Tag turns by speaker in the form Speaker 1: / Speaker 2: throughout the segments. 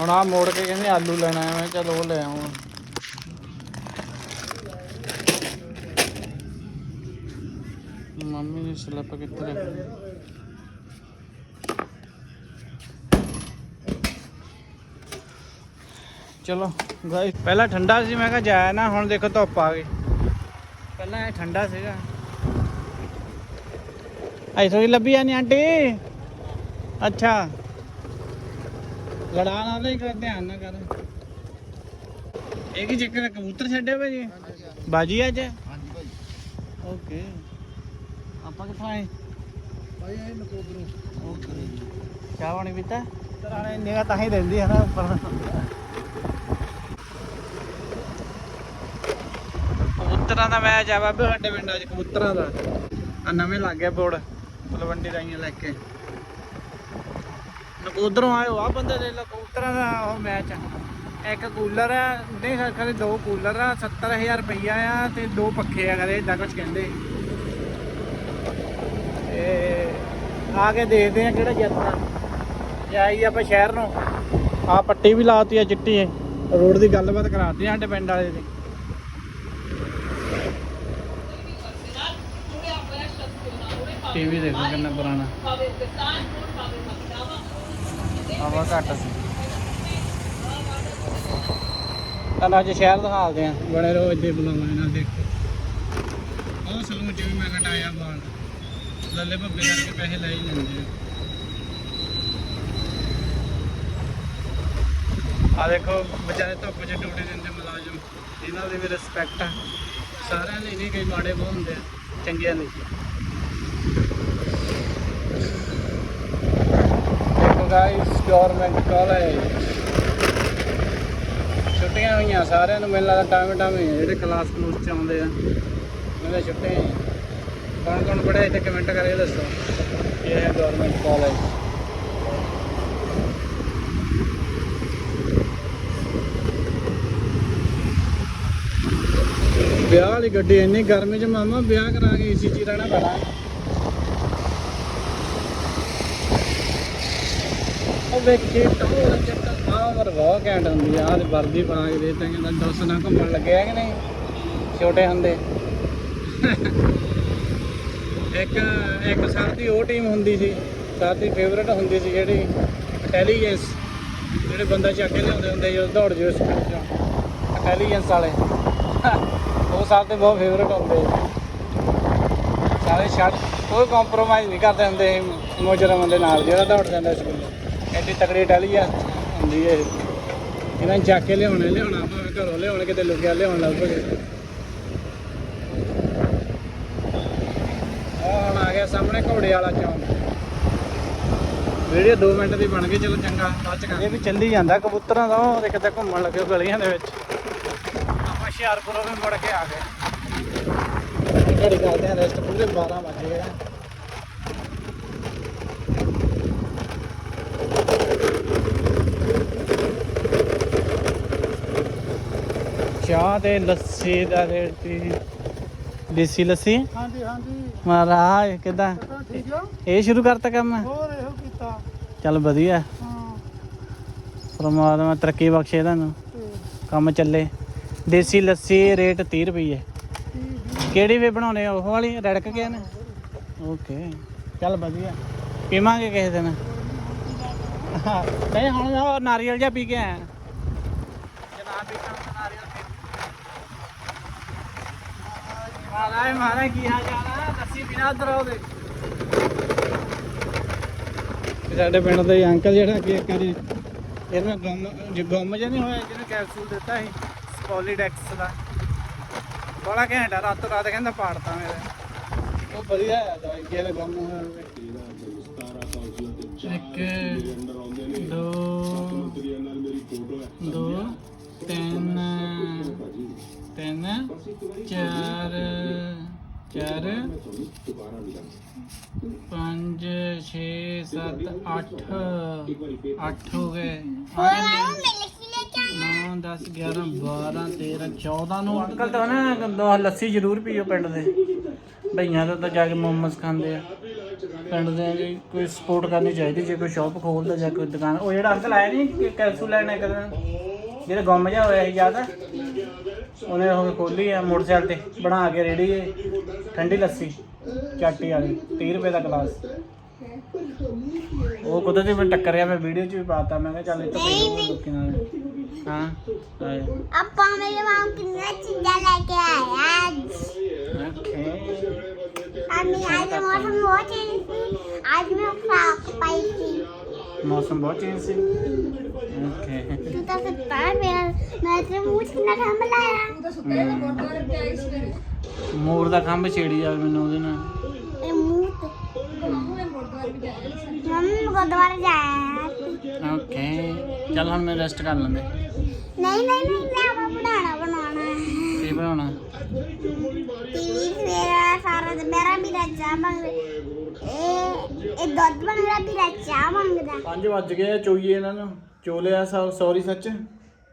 Speaker 1: ਹੁਣ ਆ ਮੋੜ ਕੇ ਕਹਿੰਦੇ ਆਲੂ ਲੈਣਾ ਹੈ। ਮੈਂ ਚਲ ਉਹ ਲੈ ਆਵਾਂ ਮੰਮੀ ਦੀ ਸਲਿੱਪ ਕਿੱਥੇ ਰੱਖੀ? ਚਲੋ ਗਾਇਸ ਪਹਿਲਾਂ ਠੰਡਾ ਸੀ, ਮੈਂ ਕਿਹਾ ਜਾਇਆ ਨਾ, ਹੁਣ ਦੇਖੋ ਧੁੱਪ ਆ ਗਈ। ਪਹਿਲਾਂ ਇਹ ਠੰਡਾ ਸੀਗਾ। ਐਸੋ ਹੀ ਲੱਭੀ ਜਾਨੀ ਆਂਟੀ? ਅੱਛਾ। ਲੜਾ ਨਾ ਨਹੀਂ ਕਰ ਧਿਆਨ ਨਾ ਕਰ। ਇਹ ਕੀ ਚੱਕਰ ਹੈ? ਕਬੂਤਰ ਛੱਡੇ ਭਾਜੀ? ਬਾਜੀ ਅੱਜ?
Speaker 2: ਹਾਂਜੀ ਭਾਈ।
Speaker 1: ਓਕੇ। ਆਪਾਂ ਕਿੱਥੋਂ ਆਏ?
Speaker 2: ਭਾਈ ਇਹ ਨਕੋਦਰੋਂ।
Speaker 1: ਓਕੇ। ਚਾਹ ਪਾਣੀ ਪੀਤਾ? ਤਰਾਣੇ ਨਿਗਾ ਤਾਂ ਹੀ ਰਹਿੰਦੀ ਹੈ ਨਾ ਉੱਪਰ। ਕਬੂਤਰਾਂ ਦਾ ਮੈਚ ਆ ਬਾਬੇ ਸਾਡੇ ਪਿੰਡਾਂ 'ਚ ਕਬੂਤਰਾਂ ਦਾ। ਆ ਨਵੇਂ ਲੱਗ ਗਿਆ ਬੋਰਡ ਤਲਵੰਡੀ ਰਾਈਆਂ ਲੈ ਕੇ। ਨਕੋਦਰੋਂ ਆਇਓ ਆ ਬੰਦੇ ਦੇ ਲਾ ਕਬੂਤਰਾਂ ਦਾ ਉਹ ਮੈਚ ਆ। ਇੱਕ ਕੂਲਰ ਆ ਨਹੀਂ ਸਰ ਕਦੇ ਦੋ ਕੂਲਰ ਆ 70000 ਰੁਪਈਆ ਆ ਤੇ ਦੋ ਪੱਖੇ ਆ ਕਦੇ ਇਦਾਂ ਕੁਝ ਕਹਿੰਦੇ। ਤੇ ਆ ਕੇ ਦੇਖਦੇ ਆ ਕਿਹੜਾ ਜਿੱਤਦਾ। ਜਾਈ ਆਪਾਂ ਸ਼ਹਿਰ ਨੂੰ। ਆ ਪੱਟੀ ਵੀ ਲਾਤੀ ਆ ਚਿੱਟੀ ਰੋਡ ਦੀ ਗੱਲਬਾਤ ਕਰਾਤੀ ਸਾਡੇ ਪਿੰਡ ਵਾਲੇ ਦੀ। ਟੀਵੀ ਦੇਖੋ ਕਿੰਨਾ ਪੁਰਾਣਾ। ਹਵਾ ਘੱਟ ਸੀ। ਤੁਹਾਨੂੰ ਅੱਜ ਸ਼ਹਿਰ ਦਿਖਾਉਂਦੇ ਆ। ਬਣੇ ਰਹੋ ਇੱਥੇ ਬੁਲਾਵਾ ਇਹਨਾਂ ਦੇਖੋ ਉਹ ਸਲੂਨ ਚ ਵੀ ਮੈਂ ਕਟਾਇਆ ਬਾਲ ਲੱਲੇ ਭੱਬੇ ਕਰਕੇ ਪੈਸੇ ਲੈ ਹੀ ਲੈਂਦੇ ਆ। ਦੇਖੋ, ਵਿਚਾਰੇ ਧੁੱਪ 'ਚ ਡਿਊਟੀ ਦਿੰਦੇ ਮੁਲਾਜ਼ਮ। ਇਹਨਾਂ ਦੀ ਵੀ ਰਿਸਪੈਕਟ ਆ। ਸਾਰਿਆਂ ਲਈ ਨਹੀਂ, ਕਈ ਮਾੜੇ ਬਹੁਤ ਹੁੰਦੇ ਆ। ਚੰਗਿਆਂ ਲਈ। ਦੇਖੋ ਗਾਇਸ ਗਵਰਨਮੈਂਟ ਕਾਲਜ ਛੁੱਟੀਆਂ ਹੋਈਆਂ, ਸਾਰਿਆਂ ਨੂੰ ਮਿਲਣ ਦਾ ਟਾਈਮ ਟਾਈਮ ਜਿਹੜੇ ਕਲਾਸ ਕਲੂਸ ਚ ਆਉਂਦੇ ਆ। ਉਹਨਾਂ ਛੁੱਟੀਆਂ ਕੌਣ ਕੌਣ ਪੜ੍ਹਿਆ ਇੱਥੇ ਕਮੈਂਟ ਕਰਕੇ ਦੱਸੋ। ਇਹ ਹੈ ਗਵਰਨਮੈਂਟ ਕਾਲਜ ਵਿਆਹ ਵਾਲੀ ਗੱਡੀ ਇੰਨੀ ਗਰਮੀ ਚ, ਮਾਮਾ ਵਿਆਹ ਕਰਾ ਕੇ ਏਸੀ ਚ ਰਹਿਣਾ ਪੈਣਾ। ਉਹ ਵੇਖੀ ਟੋਰ ਚੱਕਰ ਆਵਰ ਬਹੁਤ ਘੈਂਟ ਹੁੰਦੀ ਆ ਤੇ ਵਰਦੀ ਪਾ ਕੇ ਦੇ ਤਾਂ ਕਹਿੰਦਾ, ਦਸ ਨਾ ਘੁੰਮਣ ਲੱਗਿਆ ਕਿ ਨਹੀਂ? ਛੋਟੇ ਹੁੰਦੇ। ਇੱਕ ਇੱਕ ਸਰ ਦੀ ਉਹ ਟੀਮ ਹੁੰਦੀ ਸੀ ਸਰ ਦੀ ਫੇਵਰੇਟ ਹੁੰਦੀ ਸੀ ਜਿਹੜੀ ਇੰਟੈਲੀਜੈਂਸ ਜਿਹੜੇ ਬੰਦਾ ਚੱਕ ਕੇ ਲਿਆਉਂਦੇ ਹੁੰਦੇ ਜਦੋਂ ਦੌੜ ਜਿਓ ਸਕੂਲ ਚੋਂ ਇੰਟੈਲੀਜੈਂਸ ਵਾਲੇ। ਉਹ ਸਰ ਤੇ ਬਹੁਤ ਫੇਵਰੇਟ ਹੁੰਦੇ ਸੀ। ਸਾਰੇ ਛੱਡ, ਕੋਈ ਕੰਪਰੋਮਾਈਜ਼ ਨਹੀਂ ਕਰਦੇ ਹੁੰਦੇ ਮੋਜਰਮ ਦੇ ਨਾਲ ਜਿਹੜਾ ਦੌੜ ਜਾਂਦਾ ਸਕੂਲ ਐਡੀ ਤਕੜੀ ਇੰਟੈਲੀਜੈਂਸ ਹੁੰਦੀ ਹੈ ਇਹ। ਇਹਨਾਂ ਨੂੰ ਚੱਕ ਕੇ ਲਿਆਉਣਾ ਲਿਆਉਣਾ ਭਾਵੇਂ ਘਰੋਂ ਲਿਆਉਣ ਕਿਤੇ ਲੁਕਿਆ ਲਿਆਉਣ ਲੱਗ ਪਏ। ਹੁਣ ਆ ਗਿਆ ਸਾਹਮਣੇ ਘੋੜੇ ਵਾਲਾ ਚੌਂਕ। ਵੀਡੀਓ 2 ਮਿੰਟ ਦੀ ਬਣ ਗਈ ਚਲੋ ਚੰਗਾ ਬਾਅਦ ਚ ਇਹ ਵੀ ਚੱਲੀ ਜਾਂਦਾ ਕਬੂਤਰਾਂ ਦਾ ਉਹ ਕਿਤੇ ਘੁੰਮਣ ਲੱਗੇ ਗਲੀਆਂ ਦੇ ਵਿੱਚ। ਆਪਾਂ ਹੁਸ਼ਿਆਰਪੁਰੋਂ ਵੀ ਮੁੜ ਕੇ ਆ ਗਏ। ਘੜੀ ਕਰਦੇ ਆ ਰੈਸਟ ਪੂਰੇ 12 ਵਜ ਗਏ ਆ। ਚਾਹ ਤੇ ਲੱਸੀ ਦਾ ਰੇਟ ਸੀ। ਦੇਸੀ ਲੱਸੀ?
Speaker 2: ਹਾਂਜੀ ਹਾਂਜੀ।
Speaker 1: ਮਹਾਰਾਜ ਕਿਦਾਂ?
Speaker 2: ਠੀਕ ਆ।
Speaker 1: ਇਹ ਸ਼ੁਰੂ ਕਰਤਾ ਕੰਮ?
Speaker 2: ਹੋਰ ਇਹੋ ਕੀਤਾ।
Speaker 1: ਚੱਲ ਵਧੀਆ।
Speaker 2: ਹਾਂ।
Speaker 1: ਪਰਮਾਤਮਾ ਤਰੱਕੀ ਬਖਸ਼ੇ ਤੁਹਾਨੂੰ। ਕੰਮ ਚੱਲੇ। ਦੇਸੀ ਲੱਸੀ ਰੇਟ 30 ਰੁਪਏ ਕਿਹੜੀ ਵੇ ਬਣਾਉਣੇ ਉਹ ਵਾਲੀ? ਰੜਕ ਕੇ ਨੇ ਓਕੇ। ਚੱਲ ਵਧੀਆ। ਪੀਵਾਂਗੇ ਕਿਸੇ ਦਿਨ। ਹਾਂ, ਨਹੀਂ ਹੁਣ ਨਾਰੀਅਲ ਜਿਹਾ ਪੀ ਕੇ ਆਇਆ। ਜਨਾਬ ਪੀਤਾ ਹੁੰਦਾ ਨਾਰੀਅਲ ਪੀ ਮਹਾਰਾਜ ਮਹਾਰਾਜ ਕੀ ਹਾਲ ਚਾਲ ਆ? ਲੱਸੀ ਬਿਨਾ ਉਧਰ ਆਉਦੇ ਸਾਡੇ ਪਿੰਡ ਦੇ ਅੰਕਲ ਜਿਹੜਾ ਕਿ ਇੱਕ ਵਾਰੀ ਇਹਨਾਂ ਗੁੰਮ ਜੇ ਗੁੰਮ ਜਿਹਾ ਨਹੀਂ ਹੋਇਆ ਜਿਹਨੇ ਕੈਪਸੂਲ ਦਿੱਤਾ ਸੀ ਸਪੋਲੀਡੈਕਸ ਦਾ। ਬੜਾ ਘੈਂਟਾ ਰਾਤੋਂ ਰਾਤ ਕਹਿੰਦਾ ਪਾੜਤਾ ਮੇਰੇ ਉਹ ਵਧੀਆ ਆ ਦਵਾਈ ਕਿਹਦੇ ਗੁੰਮ ਹੋਇਆ ਹੋਵੇ। ਇੱਕ ਦੋ ਦੋ ਤਿੰਨ ਤਿੰਨ ਚਾਰ ਚਾਰ ਪੰਜ ਛੇ ਸੱਤ ਅੱਠ। ਅੱਠ ਹੋ ਗਏ। 9 10 11 12 13 14 ਨੂੰ ਅੰਕਲ ਤਾਂ ਨਾ ਦੋ ਲੱਸੀ ਜ਼ਰੂਰ ਪੀਓ ਪਿੰਡ ਦੇ। ਭਈਆਂ ਤੋਂ ਤਾਂ ਜਾ ਕੇ ਮੋਮਸ ਖਾਂਦੇ ਆ। ਪਿੰਡ ਦੇ ਕੋਈ ਸਪੋਰਟ ਕਰਨੀ ਚਾਹੀਦੀ ਜੇ ਕੋਈ ਸ਼ਾਪ ਖੋਲਦਾ ਜਾਂ ਕੋਈ ਦੁਕਾਨ। ਉਹ ਜਿਹੜਾ ਅੰਕਲ ਆਇਆ ਨਹੀਂ ਕੈਪਸੂਲ ਲੈਣ ਇੱਕ ਦਿਨ। ਜਿਹੜਾ ਗੁੰਮ ਜਿਹਾ ਹੋਇਆ ਸੀ ਯਾਦ ਆ? ਉਹਨੇ ਉਹ ਖੋਲੀ ਆ ਮੋਟਰਸਾਈਕਲ ਤੇ ਬਣਾ ਕੇ ਰੇੜੀ ਠੰਡੀ ਲੱਸੀ ਚਾਟੀ ਵਾਲੀ 30 ਰੁਪਏ ਦਾ ਗਲਾਸ। ਉਹ ਕੁਦਰਤੀ ਮੈਂ ਟੱਕਰਿਆ ਮੈਂ ਵੀਡੀਓ 'ਚ ਵੀ ਪਾਤਾ ਮੈਂ ਕਿਹਾ ਚੱਲ ਇਹ ਤਾਂ ਪਈ ਲੋਕੀ ਨਾਲ। ਹਾਂ ਆਏ।
Speaker 3: ਆਪਾਂ ਮੇਰੇ ਮਾਂ ਕਿੰਨਾ ਚੀਜ਼ਾਂ ਲੈ ਕੇ ਆਇਆ ਅੱਜ।
Speaker 1: ਓਕੇ।
Speaker 3: ਅਮੀ ਅੱਜ ਮੌਸਮ ਬਹੁਤ ਚੇਂਜ ਸੀ। ਅੱਜ ਮੈਂ ਫਰਾਕ ਪਾਈ ਸੀ।
Speaker 1: ਮੌਸਮ ਬਹੁਤ ਚੇਂਜ ਸੀ। ਓਕੇ।
Speaker 3: ਤੂੰ ਤਾਂ ਸੁੱਤਾ ਹੈ ਮੇਰਾ ਮੈਂ ਤੇ ਮੂੰਹ 'ਚ ਕਿੰਨਾ ਖੰਭ ਲਾਇਆ?
Speaker 1: ਮੋਰ ਦਾ ਖੰਭ ਛੇੜੀ ਜਾਵੇ ਮੈਨੂੰ ਉਹਦੇ ਨਾਲ।
Speaker 3: ਇਹ ਮੂੰਹ ਤੇ। ਮੰਮੀ ਗੁਰਦੁਆਰੇ ਜਾਇਆ।
Speaker 1: ਓਕੇ ਚੱਲ ਹੁਣ ਮੈਂ ਰੈਸਟ ਕਰ ਲੈਂਦੇ।
Speaker 3: ਨਹੀਂ ਨਹੀਂ ਨਹੀਂ ਮੈਂ ਆਪਾਂ ਬਣਾਉਣਾ ਬਣਾਉਣਾ। ਹੈ
Speaker 1: ਕੀ ਬਣਾਉਣਾ?
Speaker 3: ਟੀਵੀ ਮੇਰਾ ਸਾਰਾ ਦਿਨ ਮੇਰਾ ਵੀ ਰੱਜਾ ਮੰਗਦਾ। ਇਹ ਇਹ ਦੁੱਧ ਮੰਗਦਾ ਵੀ ਰੱਜਾ ਮੰਗਦਾ।
Speaker 1: 5 ਵੱਜ ਗਏ ਚੋਈਏ ਇਹਨਾਂ ਨੂੰ। ਚੋਲਿਆ ਸੌਰੀ ਸੱਚ।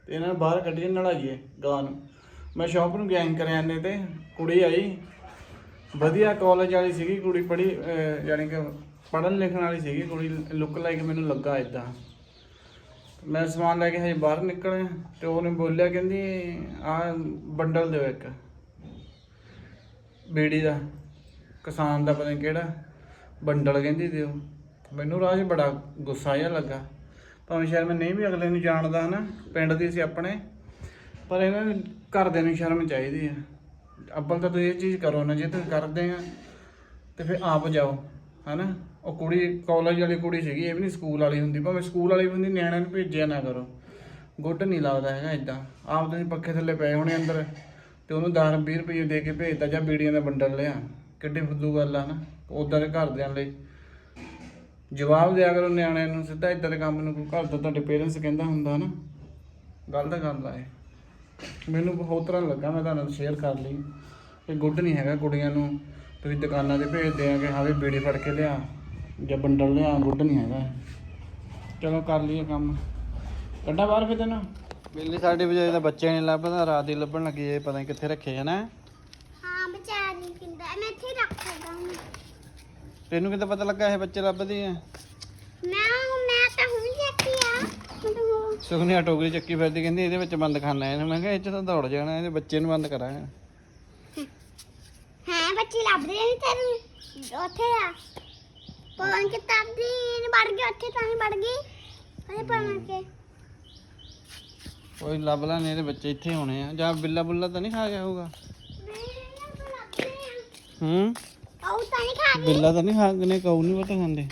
Speaker 1: ਤੇ ਇਹਨਾਂ ਨੂੰ ਬਾਹਰ ਕੱਢੀਏ ਨਲਾਈਏ ਗਾਂ ਨੂੰ। ਮੈਂ ਸ਼ੌਪ ਨੂੰ ਗੈਂਗ ਕਰਿਆ ਆਨੇ ਤੇ। ਕੁੜੀ ਆਈ। ਵਧੀਆ ਕਾਲਜ ਵਾਲੀ ਸੀਗੀ, ਕੁੜੀ ਪੜੀ ਯਾਨੀ ਕਿ ਪੜਨ ਲਿਖਣ ਵਾਲੀ ਸੀਗੀ, ਕੁੜੀ ਲੁੱਕ ਲਾਈਕ ਮੈਨੂੰ ਲੱਗਾ ਇਦਾਂ ਮੈਂ ਸਮਾਨ ਲੈ ਕੇ ਹਜੇ ਬਾਹਰ ਨਿਕਲਿਆ, ਤੇ ਉਹਨੇ ਬੋਲਿਆ, ਕਹਿੰਦੀ, ਆ ਬੰਡਲ ਦਿਓ ਇੱਕ। ਬੇੜੀ ਦਾ, ਕਿਸਾਨ ਦਾ ਪਤਾ ਨਹੀਂ ਕਿਹੜਾ। ਬੰਡਲ ਕਹਿੰਦੀ ਦਿਓ। ਮੈਨੂੰ ਰਾਜ ਬੜਾ ਗੁੱਸਾ ਜਿਹਾ ਲੱਗਾ। ਭਾਵੇਂ ਸ਼ਾਇਦ ਮੈਂ ਨਹੀਂ ਵੀ ਅਗਲੇ ਨੂੰ ਜਾਣਦਾ ਹਨਾ, ਪਿੰਡ ਦੀ ਸੀ ਆਪਣੇ, ਪਰ ਇਹਨਾਂ ਨੂੰ ਘਰਦਿਆਂ ਨੂੰ ਸ਼ਰਮ ਚਾਹੀਦੀ ਆ। ਅੱਬਲ ਤਾਂ ਤੁਸੀਂ ਇਹ ਚੀਜ਼ ਕਰੋ ਨਾ, ਜੇ ਤੁਸੀਂ ਕਰਦੇ ਆ, ਤੇ ਫਿਰ ਆਪ ਜਾਓ, ਹਨਾ। ਉਹ ਕੁੜੀ ਕਾਲਜ ਵਾਲੀ ਕੁੜੀ ਸੀਗੀ, ਇਹ ਵੀ ਨਹੀਂ ਸਕੂਲ ਵਾਲੀ ਹੁੰਦੀ, ਭਾਵੇਂ ਸਕੂਲ ਵਾਲੀ ਵੀ ਹੁੰਦੀ, ਨਿਆਣਿਆਂ ਨੂੰ ਭੇਜਿਆ ਨਾ ਕਰੋ। ਗੁੱਟ ਨਹੀਂ ਲੱਗਦਾ ਹੈਗਾ ਇਦਾਂ ਆਪ ਤੁਸੀਂ ਪੱਖੇ ਥੱਲੇ ਪਏ ਹੋਣੇ ਅੰਦਰ, ਤੇ ਉਹਨੂੰ 10 20 ਰੁਪਏ ਦੇ ਕੇ ਭੇਜਤਾ ਜਾਂ ਬੀੜੀਆਂ ਦਾ ਬੰਡਲ ਲਿਆ। ਕਿੱਡੀ ਫੁੱਦੂ ਗੱਲ ਆ ਨਾ ਉਦਾਂ ਦੇ ਘਰਦਿਆਂ ਲਈ। ਜਵਾਬ ਦਿਆ ਕਰੋ ਨਿਆਣਿਆਂ ਨੂੰ ਸਿੱਧਾ ਇਦਾਂ ਦੇ ਕੰਮ ਨੂੰ ਕੋਈ ਘਰ ਦਾ ਤੁਹਾਡੇ ਪੇਰੈਂਟਸ ਕਹਿੰਦਾ ਹੁੰਦਾ ਨਾ। ਗਲਤ ਗੱਲ ਆ ਇਹ। ਮੈਨੂੰ ਬਹੁਤ ਤਰ੍ਹਾਂ ਲੱਗਾ ਮੈਂ ਤੁਹਾਨੂੰ ਸ਼ੇਅਰ ਕਰ ਲਈ। ਇਹ ਗੁੱਡ ਨਹੀਂ ਹੈਗਾ ਕੁੜੀਆਂ ਨੂੰ। ਤੁਸੀਂ ਦੁਕਾਨਾਂ ਤੇ ਭੇਜਦੇ ਆ ਕਿ ਹਾਂ ਵੀ ਬੀੜੀ ਫੜ ਕੇ ਲਿਆ ਜਾਂ ਬੰਡਲ ਲਿਆ ਗੁੱਡ ਨਹੀਂ ਹੈਗਾ। ਚਲੋ ਕਰ ਲਈਏ ਕੰਮ। ਕੱਢਾ ਬਾਹਰ ਫਿਰ ਤੈਨੂੰ? ਬਿੱਲੀ ਸਾਡੇ ਵਜਾਏ ਦਾ ਬੱਚੇ ਨਹੀਂ ਲੱਭਦਾ ਰਾਤ ਹੀ ਲੱਭਣ ਲੱਗੀ ਇਹ ਪਤਾ ਨਹੀਂ ਕਿੱਥੇ ਰੱਖੇ ਹੈ। ਨਾ
Speaker 3: ਹਾਂ ਵਿਚਾਰ ਨਹੀਂ ਪਿੰਦਾ ਮੈਂ ਇੱਥੇ ਰੱਖ ਸਕਦਾ ਹਾਂ।
Speaker 1: ਤੈਨੂੰ ਕਿਤੇ ਪਤਾ ਲੱਗਾ ਇਹ ਬੱਚੇ ਲੱਭਦੇ ਆ?
Speaker 3: ਮੈਂ ਮੈਂ ਤਾਂ ਹੁਣ ਦੇਖੀ ਆ। ਮੈਂ ਤਾਂ ਹੁਣ
Speaker 1: ਸੁਖਨੀਆ ਟੋਕਰੀ ਚੱਕੀ ਫਿਰਦੀ ਕਹਿੰਦੀ ਇਹਦੇ ਵਿੱਚ ਬੰਦ ਖਾਨਾ ਹੈ ਮੈਂ ਕਿਹਾ ਇਹ ਚ ਤਾਂ ਦੌੜ ਜਾਣਾ ਇਹਦੇ ਬੱਚੇ ਨੂੰ ਬੰਦ ਕਰਾਂਗੇ।
Speaker 3: ਹਾਂ ਬੱਚੀ ਲੱਭਦੇ ਨਹੀਂ ਤੈਨੂੰ? ਉੱਥੇ ਆ। ਪਵਨ ਕਿਤਾਬ ਦੀ ਨੀ ਵੜ ਗਈ ਉੱਥੇ ਤਾਂ ਨਹੀਂ ਵੜ ਗਈ। ਉਹਨੇ ਪਵਨ ਕੇ।
Speaker 1: ਕੋਈ ਲੱਭ ਲਾ ਨਹੀਂ ਇਹਦੇ ਬੱਚੇ ਇੱਥੇ ਹੋਣੇ ਆ। ਜਾਂ ਬਿੱਲਾ ਬੁੱਲਾ ਤਾਂ ਨਹੀਂ ਖਾ ਗਿਆ ਹੋਊਗਾ? ਹੂੰ?
Speaker 3: ਆਉ ਤਾਂ ਨਹੀਂ ਖਾ ਗਈ
Speaker 1: ਬਿੱਲਾ ਤਾਂ ਨਹੀਂ ਖਾ ਗਏ ਕਹੂ ਨਹੀਂ ਪਤਾ ਖਾਂਦੇ।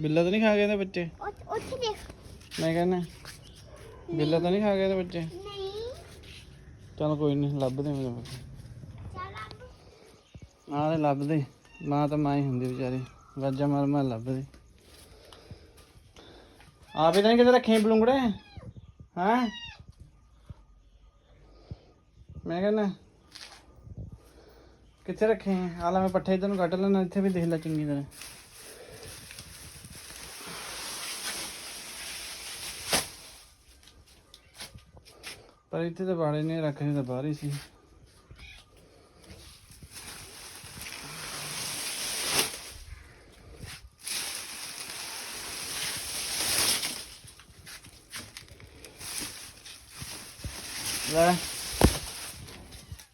Speaker 1: ਬਿੱਲਾ ਤਾਂ ਨਹੀਂ ਖਾ ਗਏ ਇਹਦੇ ਬੱਚੇ।
Speaker 3: ਉੱਥੇ ਉੱਥੇ ਦੇਖ।
Speaker 1: ਮੈਂ ਕਹਿੰਦਾ ਬਿੱਲਾ ਤਾਂ ਨਹੀਂ ਖਾ ਗਏ ਇਹਦੇ ਬੱਚੇ।
Speaker 3: ਨਹੀਂ।
Speaker 1: ਚਲ ਕੋਈ ਨਹੀਂ ਲੱਭਦੇ ਮੇਰੇ ਬੱਚੇ
Speaker 3: ਚੱਲ
Speaker 1: ਆਹ ਤੇ ਲੱਭਦੇ ਮਾਂ ਤਾਂ ਮਾਂ ਹੀ ਹੁੰਦੀ ਵਿਚਾਰੀ। ਵਾਜਾ ਮਾਰ ਮਾਰ ਲੱਭਦੇ ਆਪ ਤਾਂ ਕਿਤੇ ਰੱਖੇ ਬਲੂੰਗੜੇ ਹਾਂ? ਮੈਂ ਕਹਿੰਦਾ ਕਿੱਥੇ ਰੱਖੇ ਆ ਲੈ ਮੈਂ ਪੱਠੇ ਇਧਰ ਨੂੰ ਕੱਢ ਲੈਣਾ ਇੱਥੇ ਵੀ ਦੇਖ ਲੈ ਚੰਗੀ ਤਰ੍ਹਾਂ। ਪਰ ਇੱਥੇ ਤਾਂ ਬਾੜੇ ਨੇ, ਰੱਖੇ ਤਾਂ ਬਾਹਰ ਹੀ ਸੀ। ਲੈ।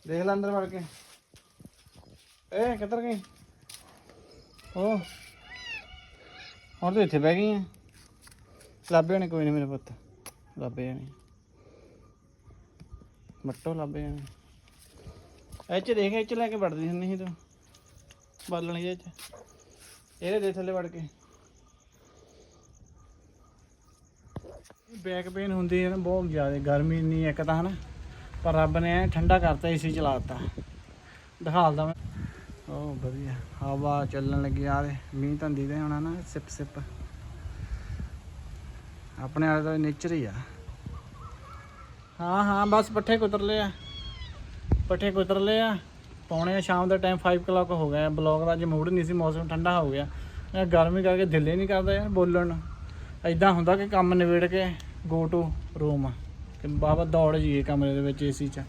Speaker 1: ਦੇਖ ਲੈ ਅੰਦਰ ਵੜ ਕੇ। ਏ, ਕਿੱਧਰ ਗਈ? ਓ, ਹੁਣ ਤੂੰ ਇੱਥੇ ਬਹਿ ਗਈ ਆ। ਲੱਭੇ ਹੋਣੇ, ਕੋਈ ਨਹੀਂ ਮੇਰੇ ਪੁੱਤ। ਲੱਭੇ ਜਾਣੇ ਮੱਟੋ ਲੱਭੇ ਜਾਣੇ ਇਹ ਚ ਦੇਖ ਇਹ ਚ ਲੈ ਕੇ ਵੜਦੀ ਹੁੰਦੀ ਸੀ ਤੂੰ। ਬਾਲਣ ਜਿਹੇ ਚ। ਇਹਦੇ ਦੇ ਥੱਲੇ ਵੜ ਕੇ। ਬੈਕ ਪੇਨ ਹੁੰਦੀ ਹੈ ਨਾ, ਬਹੁਤ ਜ਼ਿਆਦਾ ਗਰਮੀ ਇੰਨੀ ਇੱਕ ਤਾਂ, ਹਨਾ। ਪਰ ਰੱਬ ਨੇ ਠੰਡਾ ਕਰਤਾ, ਏਸੀ ਚਲਾਤਾ ਦਿਖਾਲਦਾ ਮੈਂ। ਉਹ ਵਧੀਆ। ਹਵਾ ਚੱਲਣ ਲੱਗੀ ਆ ਦੇ ਮੀਂਹ ਧੰਦੀ ਦੇ ਹੋਣਾ ਨਾ ਸਿਪ ਸਿਪ। ਆਪਣੇ ਵਾਲੇ ਦਾ ਨੇਚਰ ਹੀ ਆ। ਹਾਂ ਹਾਂ, ਬਸ ਪੱਠੇ ਕੁਤਰ ਲਏ ਆ। ਪੱਠੇ ਕੁਤਰ ਲਏ ਆ। ਪੌਣੇ ਆ, ਸ਼ਾਮ ਦਾ ਟਾਈਮ 5 ਕਲੱਕ ਹੋ ਗਿਆ ਬਲੌਗ ਦਾ ਅੱਜ ਮੂਡ ਨਹੀਂ ਸੀ, ਮੌਸਮ ਠੰਡਾ ਹੋ ਗਿਆ। ਗਰਮੀ ਕਰਕੇ ਦਿਲ ਹੀ ਨਹੀਂ ਕਰਦਾ ਯਾਰ ਬੋਲਣ ਨੂੰ। ਐਦਾਂ ਹੁੰਦਾ ਕਿ ਕੰਮ ਨਿਬੇੜ ਕੇ ਗੋ ਟੂ ਰੂਮ ਕਿ ਬਾਬਾ ਦੌੜ ਜੀਏ ਕਮਰੇ ਦੇ ਵਿੱਚ ਏਸੀ 'ਚ।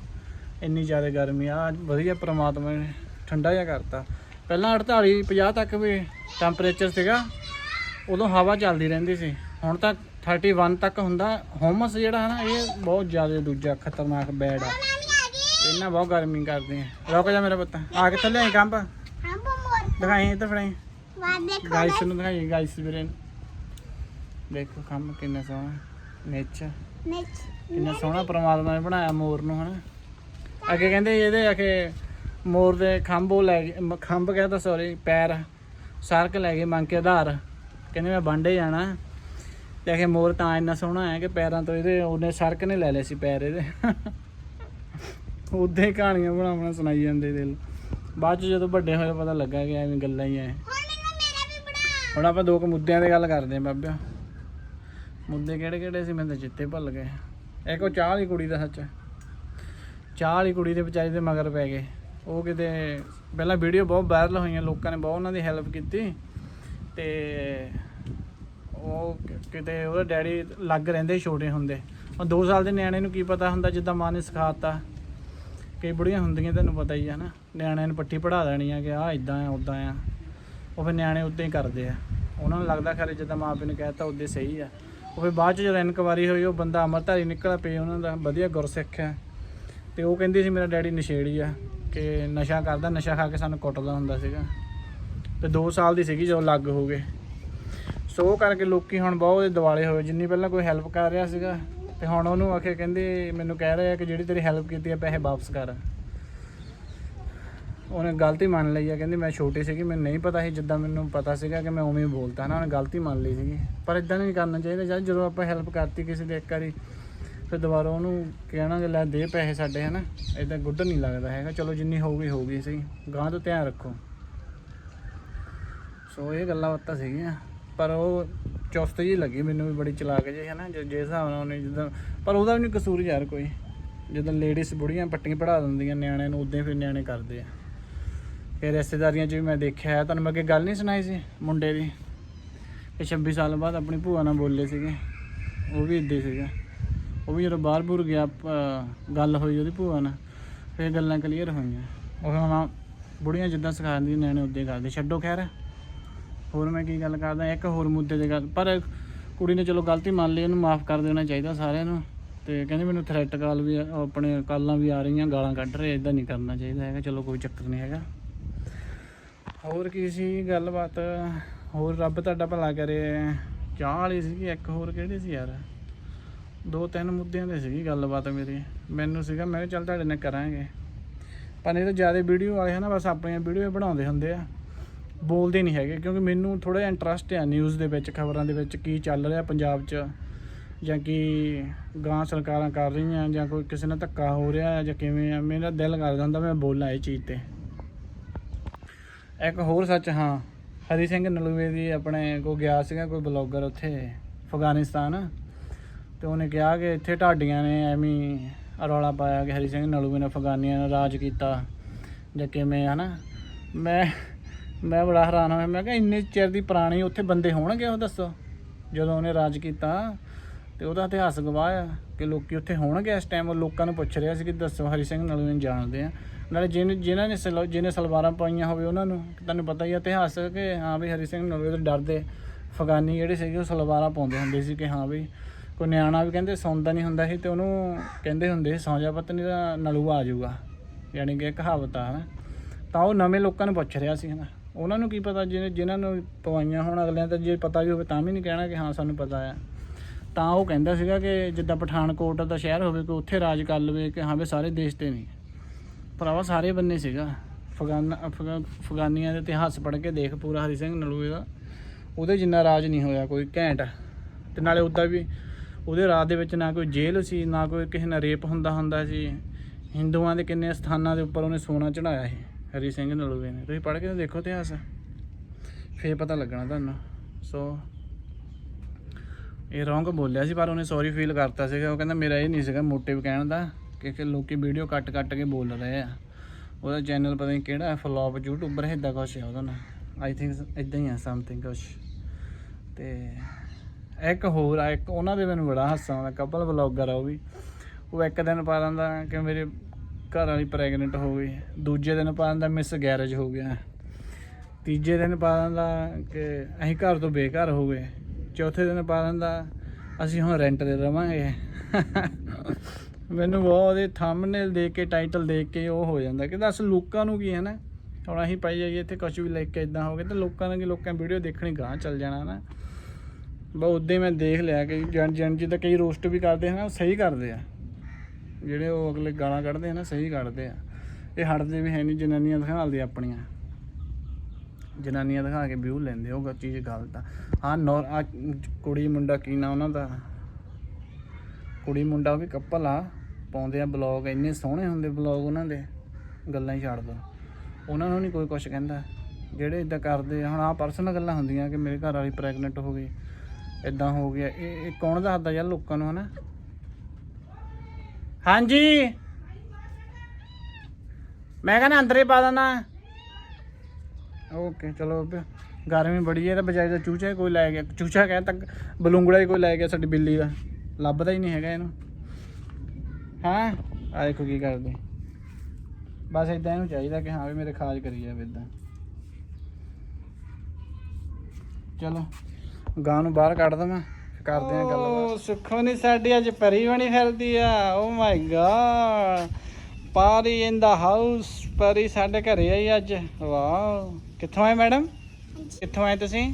Speaker 1: ਇੰਨੀ ਜ਼ਿਆਦਾ ਗਰਮੀ ਆ। ਵਧੀਆ ਪ੍ਰਮਾਤਮਾ ਨੇ ਠੰਡਾ ਜਿਹਾ ਕਰਤਾ। ਪਹਿਲਾਂ 48 50 ਤੱਕ ਵੀ ਟੈਂਪਰੇਚਰ ਸੀਗਾ। ਉਦੋਂ ਹਵਾ ਚੱਲਦੀ ਰਹਿੰਦੀ ਸੀ। ਹੁਣ ਤਾਂ 31 ਤੱਕ ਹੁੰਦਾ। ਹੋਮਸ ਜਿਹੜਾ ਹੈ ਨਾ ਇਹ ਬਹੁਤ ਜ਼ਿਆਦਾ ਦੂਜਾ ਖਤਰਨਾਕ ਬੈਡ ਆ।
Speaker 3: ਆ
Speaker 1: ਇਹਨਾਂ ਬਹੁਤ ਗਰਮੀ ਕਰਦੇ ਆ। ਰੁਕ ਜਾ ਮੇਰਾ ਪੁੱਤ। ਆ ਕਿੱਥੇ ਲਿਆਈ ਕੰਪ
Speaker 3: ਹਾਂ ਮੋਰ
Speaker 1: ਦਿਖਾਈ ਇੱਧਰ ਫੜਾਈ। ਗਾਇਸ ਨੂੰ ਦਿਖਾਈ ਗਾਇਸ ਵੀਰੇ ਦੇਖੋ ਕੰਮ ਕਿੰਨਾ ਸੋਹਣਾ। ਨੇਚਰ ਕਿੰਨਾ ਸੋਹਣਾ ਪ੍ਰਮਾਤਮਾ ਨੇ ਬਣਾਇਆ ਮੋਰ ਨੂੰ ਹਨਾ। ਅੱਗੇ ਕਹਿੰਦੇ ਇਹਦੇ ਆਖੇ ਮੋਰ ਦੇ ਖੰਭ ਲੈ ਗਏ ਮ- ਖੰਭ ਕਹਿੰਦਾ ਸੌਰੀ ਪੈਰ ਸਰਕ ਲੈ ਗਏ ਮੰਗ ਕੇ ਆਧਾਰ। ਕਹਿੰਦੇ ਮੈਂ ਬਾਂਡੇ ਜਾਣਾ। ਤੇ ਆਖੇ ਮੋਰ ਤਾਂ ਇੰਨਾ ਸੋਹਣਾ ਹੈ ਕਿ ਪੈਰਾਂ ਤੋਂ ਇਹਦੇ ਉਹਨੇ ਸਰਕ ਨੇ ਲੈ ਲਏ ਸੀ ਪੈਰ ਇਹਦੇ। ਉਦਾਂ ਕਹਾਣੀਆਂ ਬਣਾਉਣਾ ਸੁਣਾਈ ਜਾਂਦੇ ਦਿਲ। ਬਾਅਦ ਚ ਜਦੋਂ ਵੱਡੇ ਹੋਏ ਪਤਾ ਲੱਗਾ ਕਿ ਐਵੇਂ ਗੱਲਾਂ ਹੀ ਐ।
Speaker 3: ਹੁਣ
Speaker 1: ਆਪਾਂ ਦੋ ਕੁ ਮੁੱਦਿਆਂ ਤੇ ਗੱਲ ਕਰਦੇ ਆਂ ਬਾਬਿਆ ਮੁੱਦੇ ਕਿਹੜੇ ਕਿਹੜੇ ਸੀ ਮੈਨੂੰ ਤਾਂ ਚਿੱਤੇ ਭੁੱਲ ਗਏ। ਇੱਕ ਉਹ ਚਾਹ ਵਾਲੀ ਕੁੜੀ ਦਾ ਸੱਚ। ਚਾਹ ਵਾਲੀ ਕੁੜੀ ਦੇ ਵਿਚਾਰੀ ਦੇ ਮਗਰ ਪੈ ਗਏ। ਉਹ ਕਿਤੇ ਪਹਿਲਾਂ ਵੀਡੀਓ ਬਹੁਤ ਵਾਇਰਲ ਹੋਈਆਂ, ਲੋਕਾਂ ਨੇ ਬਹੁਤ ਉਹਨਾਂ ਦੀ ਹੈਲਪ ਕੀਤੀ ਤੇ ਉਹ ਕਿਤੇ ਉਹਦਾ ਡੈਡੀ ਲੱਗ ਰਹਿੰਦੇ, ਛੋਟੇ ਹੁੰਦੇ। ਉਹ 2 ਸਾਲ ਦੇ ਨਿਆਣੇ ਨੂੰ ਕੀ ਪਤਾ ਹੁੰਦਾ, ਜਿੱਦਾਂ ਮਾਂ ਨੇ ਸਿਖਾਤਾ। ਕਈ ਬੁੜੀਆਂ ਹੁੰਦੀਆਂ, ਤੈਨੂੰ ਪਤਾ ਹੀ ਆ ਨਾ। ਨਿਆਣਿਆਂ ਨੂੰ ਪੱਟੀ ਪੜਾ ਦੇਣੀ ਆ ਕਿ ਆ ਇਦਾਂ ਆ ਉਦਾਂ ਆ। ਉਹ ਫਿਰ ਨਿਆਣੇ ਉੱਤੇ ਹੀ ਕਰਦੇ ਆ। ਉਹਨਾਂ ਨੂੰ ਲੱਗਦਾ ਖਰੇ ਜਿੱਦਾਂ ਮਾਂ ਪਿਓ ਨੇ ਕਹਿਤਾ ਉਦੇ ਸਹੀ ਆ। ਉਹ ਫਿਰ ਬਾਅਦ ਚ ਜਦੋਂ ਇਨਕੁਆਰੀ ਹੋਈ, ਉਹ ਬੰਦਾ ਅਮਰਧਾਰੀ ਨਿਕਲਿਆ, ਪਈ ਉਹਨਾਂ ਦਾ ਵਧੀਆ ਗੁਰਸਿੱਖ ਹੈ ਤੇ ਉਹ ਕਹਿੰਦੀ ਸੀ, ਮੇਰਾ ਡੈਡੀ ਨਸ਼ੇੜੀ ਆ। ਕਿ ਨਸ਼ਾ ਕਰਦਾ, ਨਸ਼ਾ ਖਾ ਕੇ ਸਾਨੂੰ ਕੁੱਟਦਾ ਹੁੰਦਾ ਸੀਗਾ। ਤੇ 2 ਸਾਲ ਦੀ ਸੀਗੀ ਜਦੋਂ ਲੱਗ ਹੋ ਗਏ। ਸੋ ਉਹ ਕਰਕੇ ਲੋਕੀ ਹੁਣ ਬਹੁਤ ਉਹਦੇ ਦਿਵਾਲੇ ਹੋਏ। ਜਿੰਨੀ ਪਹਿਲਾਂ ਕੋਈ ਹੈਲਪ ਕਰ ਰਿਹਾ ਸੀਗਾ, ਤੇ ਹੁਣ ਉਹਨੂੰ ਆਖੇ ਕਹਿੰਦੇ, ਮੈਨੂੰ ਕਹਿ ਰਿਹਾ ਕਿ ਜਿਹੜੀ ਤੇਰੀ ਹੈਲਪ ਕੀਤੀ ਆ, ਪੈਸੇ ਵਾਪਸ ਕਰ। ਉਹਨੇ ਗਲਤੀ ਮੰਨ ਲਈ ਆ। ਕਹਿੰਦੀ ਮੈਂ ਛੋਟੀ ਸੀਗੀ, ਮੈਨੂੰ ਨਹੀਂ ਪਤਾ ਸੀ। ਜਿੱਦਾਂ ਮੈਨੂੰ ਪਤਾ ਸੀਗਾ ਕਿ ਮੈਂ ਉਵੇਂ ਹੀ ਬੋਲਤਾ ਨਾ, ਉਹਨੇ ਗਲਤੀ ਮੰਨ ਲਈ ਸੀਗੀ। ਪਰ ਇਦਾਂ ਨਹੀਂ ਕਰਨਾ ਚਾਹੀਦਾ। ਜਦ ਜਦੋਂ ਆਪਾਂ ਹੈਲਪ ਕਰਤੀ ਕਿਸੇ ਦੇ ਇੱਕ ਵਾਰੀ ਫਿਰ ਦੁਬਾਰਾ ਉਹਨੂੰ ਕਹਿਣਾ ਕਿ ਲੈ ਦੇ ਪੈਸੇ ਸਾਡੇ, ਹਨਾ? ਇਦਾਂ ਗੁੱਡ ਨਹੀਂ ਲੱਗਦਾ ਹੈਗਾ। ਚਲੋ, ਜਿੰਨੀ ਹੋਊਗੀ ਹੋਊਗੀ ਸਹੀ। ਗਾਂ ਤੋਂ ਧਿਆਨ ਰੱਖੋ। ਸੋ, ਇਹ ਗੱਲਾਂ ਬਾਤਾਂ ਸੀਗੀਆਂ। ਪਰ ਉਹ ਚੁਸਤ ਜੀ ਲੱਗੀ ਮੈਨੂੰ ਵੀ, ਬੜੀ ਚਲਾਕ ਜੇ ਹੈ ਨਾ ਜਿਸ ਜਿਸ ਹਿਸਾਬ ਨਾਲ ਉਹਨੇ ਜਿੱਦਾਂ ਪਰ ਉਹਦਾ ਵੀ ਨਹੀਂ ਕਸੂਰ ਯਾਰ ਕੋਈ। ਜਦੋਂ ਲੇਡੀਜ਼ ਬੁੜੀਆਂ ਪੱਟੀਆਂ ਪੜਾ ਦਿੰਦੀਆਂ, ਨਿਆਣਿਆਂ ਨੂੰ ਉਦਾਂ ਹੀ ਫਿਰ ਨਿਆਣੇ ਕਰਦੇ ਆ। ਫਿਰ ਰਿਸ਼ਤੇਦਾਰੀਆਂ 'ਚ ਵੀ ਮੈਂ ਦੇਖਿਆ ਹੈ ਤੁਹਾਨੂੰ ਮੈਂ ਅੱਗੇ ਗੱਲ ਨਹੀਂ ਸੁਣਾਈ ਸੀ ਮੁੰਡੇ ਦੀ? ਕਿ 26 ਸਾਲ ਬਾਅਦ ਆਪਣੀ ਭੂਆ ਨਾਲ ਬੋਲੇ ਸੀਗੇ। ਉਹ ਵੀ ਇੱਦਾਂ ਹੀ ਸੀਗਾ। ਉਹ ਵੀ ਜਦੋਂ ਬਾਹਰ ਬੁਰ ਗਿਆ ਪ- ਗੱਲ ਹੋਈ ਉਹਦੀ ਭੂਆ ਨਾਲ, ਫਿਰ ਗੱਲਾਂ ਕਲੀਅਰ ਹੋਈਆਂ। ਉਹ ਹੁਣ ਬੁੜੀਆਂ ਜਿੱਦਾਂ ਸਿਖਾਉਂਦੀਆਂ ਨਿਆਣੇ ਉੱਦਾਂ ਹੀ ਕਰਦੇ। ਛੱਡੋ ਖੈਰ। ਹੋਰ ਮੈਂ ਕੀ ਗੱਲ ਕਰਦਾ, ਇੱਕ ਹੋਰ ਮੁੱਦੇ ਤੇ ਗੱਲ ਪਰ ਕੁੜੀ ਨੇ ਚਲੋ ਗਲਤੀ ਮੰਨ ਲਈ, ਉਹਨੂੰ ਮਾਫ ਕਰ ਦੇਣਾ ਚਾਹੀਦਾ ਸਾਰਿਆਂ ਨੂੰ। ਤੇ ਕਹਿੰਦੇ ਮੈਨੂੰ ਥ੍ਰੈਟ ਕਾਲ ਵੀ ਆ- ਆਪਣੇ ਕਾਲਾਂ ਵੀ ਆ ਰਹੀਆਂ, ਗਾਲਾਂ ਕੱਢ ਰਹੇ ਇਦਾਂ ਨਹੀਂ ਕਰਨਾ ਚਾਹੀਦਾ ਹੈਗਾ, ਚਲੋ ਕੋਈ ਚੱਕਰ ਨਹੀਂ ਹੈਗਾ। ਹੋਰ ਕੀ ਸੀ ਗੱਲਬਾਤ? ਹੋਰ ਰੱਬ ਤੁਹਾਡਾ ਭਲਾ ਕਰੇ। ਚਾਹ ਵਾਲੀ ਸੀਗੀ ਇੱਕ, ਹੋਰ ਕਿਹੜੀ ਸੀ ਯਾਰ? ਦੋ ਤਿੰਨ ਮੁੱਦਿਆਂ 'ਤੇ ਸੀਗੀ ਗੱਲਬਾਤ ਮੇਰੀ। ਮੈਨੂੰ ਸੀਗਾ, ਮੈਂ ਕਿਹਾ ਚੱਲ ਤੁਹਾਡੇ ਨਾਲ ਕਰਾਂਗੇ। ਪਰ ਇਹ ਤਾਂ ਜ਼ਿਆਦਾ ਵੀਡੀਓ ਵਾਲੇ ਹਨਾ, ਬਸ ਆਪਣੀਆਂ ਵੀਡੀਓ ਬਣਾਉਂਦੇ ਹੁੰਦੇ ਆ। ਬੋਲਦੇ ਨਹੀਂ ਹੈਗੇ, ਕਿਉਂਕਿ ਮੈਨੂੰ ਥੋੜਾ ਜਿਹਾ ਇੰਟਰਸਟ ਆ ਨਿਊਜ਼ ਦੇ ਵਿੱਚ, ਖਬਰਾਂ ਦੇ ਵਿੱਚ, ਕੀ ਚੱਲ ਰਿਹਾ ਪੰਜਾਬ 'ਚ। ਜਾਂ ਕੀ ਗਾਂ ਸਰਕਾਰਾਂ ਕਰ ਰਹੀਆਂ, ਜਾਂ ਕੋਈ ਕਿਸੇ ਨਾਲ ਧੱਕਾ ਹੋ ਰਿਹਾ ਜਾਂ ਕਿਵੇਂ ਆ, ਮੇਰਾ ਦਿਲ ਕਰਦਾ ਹੁੰਦਾ ਮੈਂ ਬੋਲਾਂ ਇਹ ਚੀਜ਼ ਤੇ। ਇੱਕ ਹੋਰ ਸੱਚ, ਹਾਂ। ਹਰੀ ਸਿੰਘ ਨਲੂਵੇ ਦੀ ਆਪਣੇ ਕੋ ਗਿਆ ਸੀਗਾ, ਕੋਈ ਬਲੌਗਰ ਉੱਥੇ, ਅਫਗਾਨਿਸਤਾਨ। ਤੇ ਉਹਨੇ ਕਿਹਾ ਕਿ ਇੱਥੇ ਢਾਡੀਆਂ ਨੇ, ਐਵੇਂ ਰੌਲਾ ਪਾਇਆ ਕਿ ਹਰੀ ਸਿੰਘ ਨਲੂਏ ਨੇ ਅਫਗਾਨੀਆਂ ਨਾਲ ਰਾਜ ਕੀਤਾ। ਜਾਂ ਕਿਵੇਂ ਹਨਾ, ਮੈਂ ਮੈਂ ਬੜਾ ਹੈਰਾਨ ਹੋਇਆ, ਮੈਂ ਕਿਹਾ ਇੰਨੇ ਚਿਰ ਦੀ ਪੁਰਾਣੀ ਉੱਥੇ ਬੰਦੇ ਹੋਣਗੇ ਉਹ ਦੱਸੋ? ਜਦੋਂ ਉਹਨੇ ਰਾਜ ਕੀਤਾ ਤੇ ਉਹਦਾ ਇਤਿਹਾਸ ਗਵਾਹ ਆ ਕਿ ਲੋਕੀ ਉੱਥੇ ਹੋਣਗੇ ਇਸ ਟਾਈਮ ਉਹ ਲੋਕਾਂ ਨੂੰ ਪੁੱਛ ਰਿਹਾ ਸੀ ਕਿ ਦੱਸੋ ਹਰੀ ਸਿੰਘ ਨਲੂਏ ਨੂੰ ਜਾਣਦੇ ਆ। ਨਾਲੇ ਜਿਹਨੇ ਜਿਨ੍ਹਾਂ ਨੇ ਸਲ- ਜਿਹਨੇ ਸਲਵਾਰਾਂ ਪਾਈਆਂ ਹੋਵੇ ਉਹਨਾਂ ਨੂੰ, ਤੁਹਾਨੂੰ ਪਤਾ ਹੀ ਆ ਇਤਿਹਾਸ ਕਿ ਹਾਂ ਵੀ ਹਰੀ ਸਿੰਘ ਨਲੂਏ ਤੋਂ ਡਰਦੇ ਅਫਗਾਨੀ ਜਿਹੜੇ ਸੀਗੇ ਉਹ ਸਲਵਾਰਾਂ ਪਾਉਂਦੇ ਹੁੰਦੇ ਸੀ ਕਿ ਹਾਂ ਵੀ ਕੋਈ ਨਿਆਣਾ ਵੀ ਕਹਿੰਦੇ ਸੌਂਦਾ ਨਹੀਂ ਹੁੰਦਾ ਸੀ ਤੇ ਉਹਨੂੰ ਕਹਿੰਦੇ ਹੁੰਦੇ ਸੀ, ਸੌਂ ਜਾ ਪੁੱਤ, ਨਹੀਂ ਤਾਂ ਨਲੂਆ ਆ ਜਾਊਗਾ। ਯਾਨੀ ਕਿ ਕਹਾਵਤ ਆ ਨਾ ਤਾਂ ਉਹ ਨਵੇਂ ਲੋਕਾਂ ਨੂੰ ਪੁੱਛ ਰਿਹਾ ਸੀ, ਹਨਾ। ਉਹਨਾਂ ਨੂੰ ਕੀ ਪਤਾ, ਜਿਹਨੇ ਜਿਨ੍ਹਾਂ ਨੂੰ ਪਵਾਈਆਂ ਹੋਣ ਅਗਲਿਆਂ ਤਾਂ ਜੇ ਪਤਾ ਵੀ ਹੋਵੇ ਤਾਂ ਵੀ ਨਹੀਂ ਕਹਿਣਾ ਕਿ ਹਾਂ, ਸਾਨੂੰ ਪਤਾ ਆ। ਤਾਂ ਉਹ ਕਹਿੰਦਾ ਸੀਗਾ ਕਿ ਜਿੱਦਾਂ ਪਠਾਨਕੋਟ ਦਾ ਸ਼ਹਿਰ ਹੋਵੇ, ਕੋਈ ਉੱਥੇ ਰਾਜ ਕਰ ਲਵੇ ਕਿ ਹਾਂ ਵੀ ਸਾਰੇ ਦੇਸ਼ ਤੇ ਨਹੀਂ। ਭਰਾਵਾ, ਸਾਰੇ ਬੰਨੇ ਸੀਗਾ। ਅਫਗਾਨ ਅਫਗਾ- ਅਫਗਾਨੀਆਂ ਦੇ ਇਤਿਹਾਸ ਪੜ੍ਹ ਕੇ ਦੇਖ ਪੂਰਾ ਹਰੀ ਸਿੰਘ ਨਲੂਏ ਦਾ। ਉਹਦੇ ਜਿੰਨਾ ਰਾਜ ਨਹੀਂ ਹੋਇਆ, ਕੋਈ ਘੈਂਟ। ਤੇ ਨਾਲੇ ਉੱਦਾਂ ਵੀ ਉਹਦੇ ਰਾਜ ਦੇ ਵਿੱਚ ਨਾ ਕੋਈ ਜੇਲ੍ਹ ਸੀ, ਨਾ ਕੋਈ ਕਿਸੇ ਨਾਲ ਰੇਪ ਹੁੰਦਾ ਹੁੰਦਾ ਸੀ। ਹਿੰਦੂਆਂ ਦੇ ਕਿੰਨੇ ਸਥਾਨਾਂ ਦੇ ਉੱਪਰ ਉਹਨੇ ਸੋਨਾ ਚੜਾਇਆ ਸੀ, ਹਰੀ ਸਿੰਘ ਨਲੂਏ ਨੇ। ਤੁਸੀਂ ਪੜ੍ਹ ਕੇ ਤਾਂ ਦੇਖੋ ਇਤਿਹਾਸ। ਫੇਰ ਪਤਾ ਲੱਗਣਾ ਤੁਹਾਨੂੰ। ਸੋ ਇਹ ਰੌਂਗ ਬੋਲਿਆ ਸੀ, ਪਰ ਉਹਨੇ ਸੌਰੀ ਫੀਲ ਕਰਤਾ ਸੀਗਾ। ਉਹ ਕਹਿੰਦਾ, ਮੇਰਾ ਇਹ ਨਹੀਂ ਸੀਗਾ ਮੋਟਿਵ ਕਹਿਣ ਦਾ ਕਿ ਕਿ ਲੋਕੀ ਵੀਡੀਓ ਕੱਟ ਕੱਟ ਕੇ ਬੋਲ ਰਹੇ ਆ। ਉਹਦਾ ਚੈਨਲ ਪਤਾ ਨਹੀਂ ਕਿਹੜਾ ਫਲॉप ਯੂਟਿਊਬਰ ਹੈ ਇਦਾਂ ਕੁਛ ਹੈ ਉਹਦਾ ਨਾ। ਆਈ ਥਿੰਕ ਇਦਾਂ ਹੀ ਆ ਸਮਥਿੰਗ ਕੁਛ। ਤੇ ਇੱਕ ਹੋਰ ਆ, ਇੱਕ ਉਹਨਾਂ ਦੇ ਮੈਨੂੰ ਬੜਾ ਹਾਸਾ ਆਉਂਦਾ ਕਪਲ ਵਲੌਗਰ ਆ ਉਹ ਵੀ। ਉਹ ਇੱਕ ਦਿਨ ਪਾ ਦਿੰਦਾ ਕਿ ਮੇਰੇ ਘਰ ਵਾਲੀ ਪ੍ਰੈਗਨੈਂਟ ਹੋ ਗਈ, ਦੂਜੇ ਦਿਨ ਪਾ ਦਿੰਦਾ ਮਿਸ ਗੈਰੇਜ ਹੋ ਗਿਆ। ਤੀਜੇ ਦਿਨ ਪਾ ਦਿੰਦਾ ਕਿ ਅਸੀਂ ਘਰ ਤੋਂ ਬੇਘਰ ਹੋ ਗਏ। ਚੌਥੇ ਦਿਨ ਪਾ ਦਿੰਦਾ, ਅਸੀਂ ਹੁਣ ਰੈਂਟ ਤੇ ਰਵਾਂਗੇ। ਮੈਨੂੰ ਬਹੁਤ ਉਹਦੇ ਥੰਬਨੇਲ ਦੇਖ ਕੇ ਟਾਈਟਲ ਦੇਖ ਕੇ ਉਹ ਹੋ ਜਾਂਦਾ ਕਿ ਦੱਸ ਲੋਕਾਂ ਨੂੰ ਕੀ ਹੈ ਨਾ? ਹੁਣ ਅਸੀਂ ਪਾਈ ਜਾਈਏ, ਇੱਥੇ ਕੁਝ ਵੀ ਲਿਖ ਕੇ ਇਦਾਂ ਹੋ ਗਿਆ ਤੇ ਲੋਕਾਂ ਨੇ ਕਿ, ਲੋਕਾਂ ਵੀਡੀਓ ਦੇਖਣੀ ਗਾਂ ਚੱਲ ਜਾਣਾ ਨਾ। ਬਸ ਉਦੋਂ ਹੀ ਮੈਂ ਦੇਖ ਲਿਆ ਕਿ ਜਨ ਜਨ ਜਿੱਦਾਂ ਕਈ ਰੋਸਟ ਵੀ ਕਰਦੇ ਹਨ ਉਹ ਸਹੀ ਕਰਦੇ ਆ। ਜਿਹੜੇ ਉਹ ਅਗਲੇ ਗਾਲਾਂ ਕੱਢਦੇ ਆ ਨਾ, ਸਹੀ ਕੱਢਦੇ ਆ। ਇਹ ਹਟਦੇ ਵੀ ਹੈ ਨਹੀਂ, ਜਨਾਨੀਆਂ ਦਿਖਾਉਂਦੇ ਆਪਣੀਆਂ। ਜਨਾਨੀਆਂ ਦਿਖਾ ਕੇ ਵਿਊ ਲੈਂਦੇ ਉਹ ਗ- ਚੀਜ਼ ਗਲਤ ਆ। ਹਾਂ ਨੌਰ ਆ ਕੁੜੀ ਮੁੰਡਾ ਕੀ ਨਾ ਉਹਨਾਂ ਦਾ? ਕੁੜੀ ਮੁੰਡਾ ਉਹ ਵੀ ਕੱਪਲ ਆ। ਪਾਉਂਦੇ ਆ ਬਲੌਗ ਇੰਨੇ ਸੋਹਣੇ ਹੁੰਦੇ ਬਲੌਗ ਉਹਨਾਂ ਦੇ, ਗੱਲਾਂ ਹੀ ਛੱਡ ਦੋ। ਉਹਨਾਂ ਨੂੰ ਨਹੀਂ ਕੋਈ ਕੁਝ ਕਹਿੰਦਾ। ਜਿਹੜੇ ਇਦਾਂ ਕਰਦੇ ਹੁਣ ਆ ਪਰਸਨਲ ਗੱਲਾਂ ਹੁੰਦੀਆਂ ਕਿ ਮੇਰੇ ਘਰ ਵਾਲੀ ਪ੍ਰੈਗਨੈਂਟ ਹੋ ਗਈ। ਇਦਾਂ ਹੋ ਗਿਆ। ਇਹ ਇਹ ਕੌਣ ਦੱਸਦਾ ਯਾਰ ਲੋਕਾਂ ਨੂੰ ਹਨਾ? ਹਾਂਜੀ। ਮੈਂ ਕਹਿੰਦਾ ਅੰਦਰੇ ਪਾ ਦੇਣਾ ਓਕੇ, ਚਲੋ ਬ- ਗਰਮੀ ਬੜੀ ਹੈ ਤਾਂ ਬਜਾਏ ਦਾ ਚੂਚਾ ਹੀ ਕੋਈ ਲੈ ਗਿਆ। ਚੂਚਾ ਕਹਿ ਤੱਕ ਬਲੂੰਗੜਾ ਹੀ ਕੋਈ ਲੈ ਗਿਆ ਸਾਡੀ ਬਿੱਲੀ ਦਾ। ਲੱਭਦਾ ਹੀ ਨਹੀਂ ਹੈਗਾ ਇਹਨੂੰ। ਹਾਂ? ਆ ਦੇਖੋ ਕੀ ਕਰਦੇ। ਬਸ ਇਦਾਂ ਇਹਨੂੰ ਚਾਹੀਦਾ ਕਿ ਹਾਂ ਵੀ ਮੇਰੇ ਖਾਜ ਕਰੀ ਜਾਵੇ ਇਦਾਂ ਚਲੋ। ਗਾਂ ਨੂੰ ਬਾਹਰ ਕੱਢ ਦਵਾਂ ਕਰਦੇ ਆ ਗੱਲ ਸੁੱਖੋ ਨਹੀਂ ਸਾਡੀ ਅੱਜ ਪਰੀ ਬਣੀ ਫਿਰਦੀ ਆ। ਓ ਮਾਈ ਗॉड ਪਾਰੀ ਇਨ ਦਾ ਹਾਊਸ ਪਰੀ ਸਾਡੇ ਘਰੇ ਆਈ ਅੱਜ। ਵਾਓ ਕਿੱਥੋਂ ਆਏ ਮੈਡਮ? ਕਿੱਥੋਂ ਆਏ ਤੁਸੀਂ?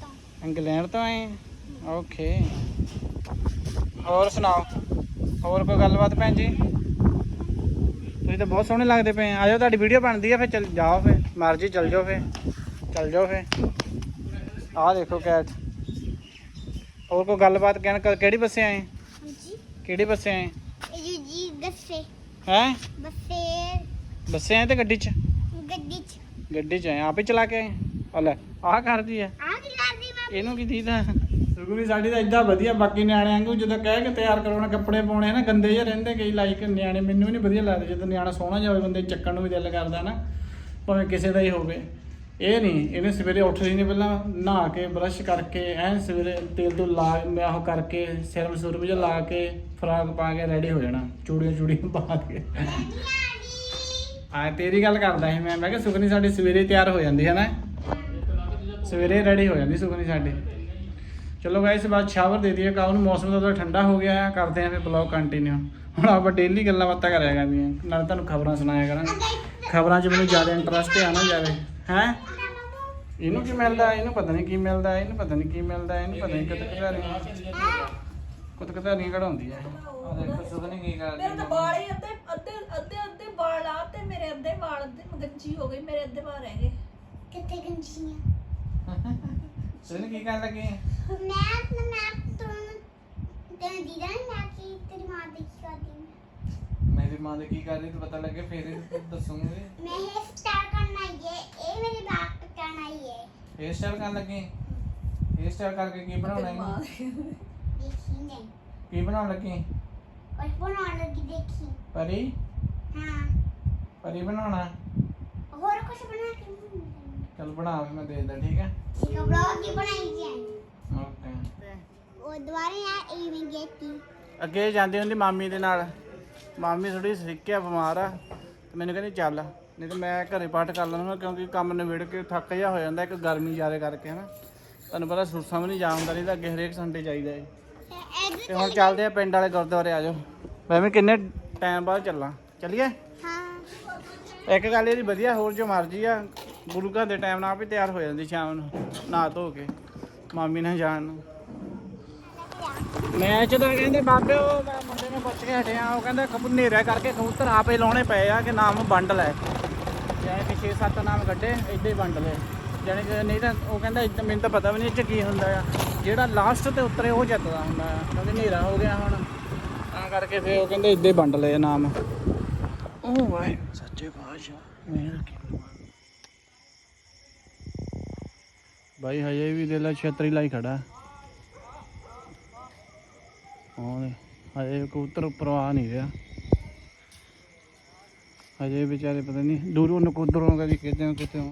Speaker 3: ਤੋਂ।
Speaker 1: ਇੰਗਲੈਂਡ ਤੋਂ ਆਏ। ਓਕੇ ਹੋਰ ਸੁਣਾਓ? ਹੋਰ ਕੋਈ ਗੱਲਬਾਤ ਭੈਣ ਜੀ? ਤੁਸੀਂ ਤਾਂ ਬਹੁਤ ਸੋਹਣੇ ਲੱਗਦੇ ਪਏ ਆ। ਆਜੋ ਤੁਹਾਡੀ ਵੀਡੀਓ ਬਣਦੀ ਆ ਫਿਰ ਚੱਲ ਜਾਓ ਫਿਰ। ਮਰਜ਼ੀ ਚੱਲ ਜਾਓ ਫਿਰ। ਚੱਲ ਜਾਓ ਫਿਰ। ਆਹ ਦੇਖੋ ਕੈਟ। ਹੋਰ ਕੋਈ ਗੱਲਬਾਤ ਕਹਿਣ ਕਿਹੜੀ ਬੱਸੇ ਆਏ?
Speaker 3: ਹਾਂਜੀ।
Speaker 1: ਕਿਹੜੀ ਬੱਸੇ ਆਏ?
Speaker 3: ਇਹ ਜੀ ਜੀ ਦੱਸੇ
Speaker 1: ਹੈ?
Speaker 3: ਬੱਸੇ।
Speaker 1: ਬੱਸੇ ਆਏ ਤੇ ਗੱਡੀ 'ਚ?
Speaker 3: ਗੱਡੀ ਚ।
Speaker 1: ਗੱਡੀ 'ਚ ਆਏ। ਆਪੇ ਚਲਾ ਕੇ ਆਏ? ਆ ਲੈ ਆਹ ਕਰਦੀ ਆ।
Speaker 3: ਆ ਕੀ ਕਰਦੀ ਮੈਂ
Speaker 1: ਇਹਨੂੰ ਕੀ ਦੀਦਾ? ਸੁਗਨੀ ਸਾਡੀ ਤਾਂ ਇਦਾਂ ਵਧੀਆ ਬਾਕੀ ਨਿਆਣਿਆਂ ਵਾਂਗੂ ਜਦੋਂ ਕਹਿ ਕੇ ਤਿਆਰ ਕਰਾਉਣਾ ਕੱਪੜੇ ਪਾਉਣੇ ਨਾ ਗੰਦੇ ਜਿਹੇ ਰਹਿੰਦੇ ਕਈ ਲਾਈਕ ਨਿਆਣੇ। ਮੈਨੂੰ ਵੀ ਨਹੀਂ ਵਧੀਆ ਲੱਗਦੇ ਜਦੋਂ ਨਿਆਣਾ ਸੋਹਣਾ ਜਿਹਾ ਹੋਵੇ ਬੰਦੇ ਨੂੰ ਚੱਕਣ ਨੂੰ ਵੀ ਦਿਲ ਕਰਦਾ ਨਾ ਭਾਵੇਂ ਕਿਸੇ ਦਾ ਹੀ ਹੋਵੇ। ਇਹ ਨਹੀਂ, ਇਹਨੇ ਸਵੇਰੇ ਉੱਠਦੀ ਨੇ ਪਹਿਲਾਂ, ਨਹਾ ਕੇ ਬਰਸ਼ ਕਰਕੇ, ਐਨ ਸਵੇਰੇ ਤੇਲ ਤੋਂ ਲਾ, ਮੈਂ ਉਹ ਕਰਕੇ ਸਿਰ ਸੁਰਮ ਜਿਹਾ ਲਾ ਕੇ, ਫਰਾਕ ਪਾ ਕੇ ਰੈਡੀ ਹੋ ਜਾਣਾ, ਚੂੜੀਆਂ ਚੂੜੀਆਂ ਪਾ ਕੇ। ਆ ਤੇਰੀ ਗੱਲ ਕਰਦਾ ਸੀ ਮੈਂ ਮੈਂ ਕਿਹਾ ਸੁਖਨੀ ਸਾਡੀ ਸਵੇਰੇ ਤਿਆਰ ਹੋ ਜਾਂਦੀ ਹੈ ਨਾ ਸਵੇਰੇ ਰੈਡੀ ਹੋ ਜਾਂਦੀ ਸੁਖਨੀ ਸਾਡੀ। ਚਲੋ ਗਾਇਸ ਬਾਅਦ ਸ਼ਾਵਰ ਦੇ ਦਈਏ ਕਾਹ ਨੂੰ ਮੌਸਮ ਤਾਂ ਥੋੜਾ ਠੰਡਾ ਹੋ ਗਿਆ, ਕਰਦੇ ਆਂ ਫਿਰ ਬਲੌਗ ਕੰਟੀਨਿਊ ਹੁਣ ਆਪਾਂ ਡੇਲੀ ਗੱਲਾਂ ਬਾਤਾਂ ਕਰਿਆ ਕਰਦੀਆਂ ਨਾਲ ਤੁਹਾਨੂੰ ਖਬਰਾਂ ਸੁਣਾਇਆ ਕਰਾਂਗੇ। ਖਬਰਾਂ 'ਚ ਮੈਨੂੰ ਜ਼ਿਆਦਾ ਇੰਟਰਸਟ ਆ ਨਾ ਜਾਵੇ ਹੈ? ਇਹਨੂੰ ਕੀ ਮਿਲਦਾ? ਇਹਨੂੰ ਪਤਾ ਨਹੀਂ ਕੀ ਮਿਲਦਾ ਇਹਨੂੰ ਪਤਾ ਨਹੀਂ ਕੀ ਮਿਲਦਾ ਇਹਨੂੰ ਪਤਾ ਨਹੀਂ ਕਿਤੇ ਕਿਤੇ ਕੁੱਤ ਕਿਤੇ ਨਹੀਂ ਕਢਾਉਂਦੀ ਹੈ ਆ ਦੇਖੋ ਸੁਖਨੀ ਕੀ ਕਰਦੀ
Speaker 4: ਮੇਰੇ ਤਾਂ ਵਾਲ ਹੀ ਅੱਧੇ ਅੱਧੇ ਅੱਧੇ ਅੱਧੇ ਵਾਲ ਆ ਤੇ ਮੇਰੇ ਅੱਧੇ ਵਾਲ ਅੱਧੇ ਮਗੰਜੀ ਹੋ ਗਈ ਮੇਰੇ ਅੱਧੇ ਵਾਲ ਰਹਿ ਗਏ।
Speaker 3: ਕਿੱਥੇ ਗੰਜੀਆਂ?
Speaker 1: ਸੁਖਨੀ ਕੀ ਕਰਨ ਲੱਗੀ
Speaker 3: ਮੈਂ ਮੈਂ ਤੂੰ ਤੇ ਦੀਦਾ ਨੇ ਮੈਂ ਕੀ ਤੇਰੀ ਮਾਂ ਦੀ ਕੀ ਕਰਦੀ
Speaker 1: ਮੇਰੀ ਮਾਂ ਦੇ ਕੀ ਕਰਦੀ ਤੂੰ ਪਤਾ ਲੱਗੇ ਫੇਰ ਦੱਸੂਗੀ।
Speaker 3: ਮੈਂ ਇਹ ਕਰਨਾ ਹੈ ਇਹ ਮੇਰੇ ਬਾਪ ਕਰਨਾ ਹੈ
Speaker 1: ਹੇਅਰ ਸਟਾਈਲ ਕਰਨ ਲੱਗੀ ਹੇਅਰ ਸਟਾਈਲ ਕਰਕੇ ਕੀ ਬਣਾਉਣਾ ਹੈ।
Speaker 3: ਦੇਖੀ ਨਹੀਂ
Speaker 1: ਕੀ ਬਣਾਉਣ ਲੱਗੀ
Speaker 3: ਕੁਝ ਬਣਾਉਣ ਲੱਗੀ ਦੇਖੀ
Speaker 1: ਪਰੀ
Speaker 3: ਹਾਂ
Speaker 1: ਪਰੀ ਬਣਾਉਣਾ
Speaker 3: ਹੋਰ ਕੁਝ ਬਣਾ ਕੇ ਨਹੀਂ
Speaker 1: ਚਲ ਬਣਾ ਮੈਂ ਦੇ ਦਿੰਦਾ ਠੀਕ ਹੈ
Speaker 3: ਇੱਕ ਬਲੌਗ ਕੀ ਬਣਾਈ ਜੀ
Speaker 1: ਓਕੇ
Speaker 3: ਉਹ ਦੁਬਾਰੇ ਆ ਇਵੇਂ ਗੇਤੀ
Speaker 1: ਅੱਗੇ ਜਾਂਦੀ ਹੁੰਦੀ ਮਾਮੀ ਦੇ ਨਾਲ। ਮਾਮੀ ਥੋੜੀ ਸਿੱਕਿਆ ਬਿਮਾਰ ਆ। ਤੇ ਮੈਨੂੰ ਕਹਿੰਦੀ ਚੱਲ। ਨਹੀਂ ਤੇ ਮੈਂ ਘਰੇ ਪਾਠ ਕਰ ਲੈਣਾ ਕਿਉਂਕਿ ਕੰਮ ਨਿਬੇੜ ਕੇ ਥੱਕ ਜਾ ਹੋ ਜਾਂਦਾ ਇੱਕ ਗਰਮੀ ਜ਼ਿਆਦਾ ਕਰਕੇ ਹਨਾ। ਤੁਹਾਨੂੰ ਪਤਾ ਸੁਰਸਾਂ ਵੀ ਨਹੀਂ ਜਾ ਹੁੰਦਾ ਨਹੀਂ ਤਾਂ ਅੱਗੇ ਹਰੇਕ ਸੰਡੇ ਚਾਹੀਦਾ ਹੈ
Speaker 3: ਇਧਰ
Speaker 1: ਤੇ ਹੁਣ ਚੱਲਦੇ ਆ ਪਿੰਡ ਵਾਲੇ ਗੁਰਦੁਆਰੇ ਆ ਜਾਓ। ਮੈਂ ਵੀ ਕਿੰਨੇ ਟਾਈਮ ਬਾਅਦ ਚੱਲਾਂ। ਚੱਲੀਏ?
Speaker 3: ਹਾਂ।
Speaker 1: ਇੱਕ ਗੱਲ ਇਹਦੀ ਵਧੀਆ ਹੋਰ ਜੋ ਮਰਜ਼ੀ ਆ ਗੁਰੂ ਘਰ ਦੇ ਟਾਈਮ ਨਾਲ ਆਪ ਹੀ ਤਿਆਰ ਹੋ ਜਾਂਦੀ ਸ਼ਾਮ ਨੂੰ ਨਹਾ ਧੋ ਕੇ ਮਾਮੀ ਨਾਲ ਜਾਣ ਨੂੰ। ਮੈਚ ਦਾ ਕਹਿੰਦੇ ਬਾਬੇ ਉਹ ਮੈਂ ਮੁੰਡੇ ਨੂੰ ਪੁੱਛ ਕੇ ਹਟਿਆ ਉਹ ਕਹਿੰਦਾ ਕਬੂ ਹਨੇਰਾ ਕਰਕੇ ਕਬੂਤਰ ਆਪੇ ਲਾਉਣੇ ਪਏ ਆ ਕਿ ਨਾਮ ਵੰਡ ਲੈ ਜਾਨੀ ਕਿ 6-7 ਨਾਮ ਕੱਢੇ ਏਦਾਂ ਹੀ ਵੰਡ ਲੈ ਜਾਨੀ ਕਿ ਨਹੀਂ ਤਾਂ ਉਹ ਕਹਿੰਦਾ ਮੈਨੂੰ ਤਾਂ ਪਤਾ ਵੀ ਨਹੀਂ ਇਹ 'ਚ ਕੀ ਹੁੰਦਾ ਆ। ਜਿਹੜਾ ਲਾਸਟ ਤੇ ਉਤਰੇ ਉਹ ਜਿੱਤਦਾ ਹੁੰਦਾ ਆ। ਕਿਉਂਕਿ ਹਨੇਰਾ ਹੋ ਗਿਆ ਹੁਣ। ਤਾਂ ਕਰਕੇ ਫਿਰ ਉਹ ਕਹਿੰਦੇ ਏਦਾਂ ਹੀ ਵੰਡ ਲਏ ਨਾਮ। ਉਹ ਵਾਹਿ ਸੱਚੇ ਪਾਤਸ਼ਾਹ। ਮੇਰ ਕੀ ਭਾਈ ਹਜੇ ਵੀ ਦਿਲ ਛਤਰੀ ਲਾਈ ਖੜਾ। ਹਾਂ ਹਜੇ ਕਬੂਤਰ ਉੱਪਰ ਆ ਨਹੀਂ ਰਿਹਾ। ਹਜੇ ਵਿਚਾਰੇ ਪਤਾ ਨਹੀਂ, ਦੂਰੋਂ ਨਕੋਦਰੋਂ ਕਦੀ ਕਿਤੇ ਕਿਤੇ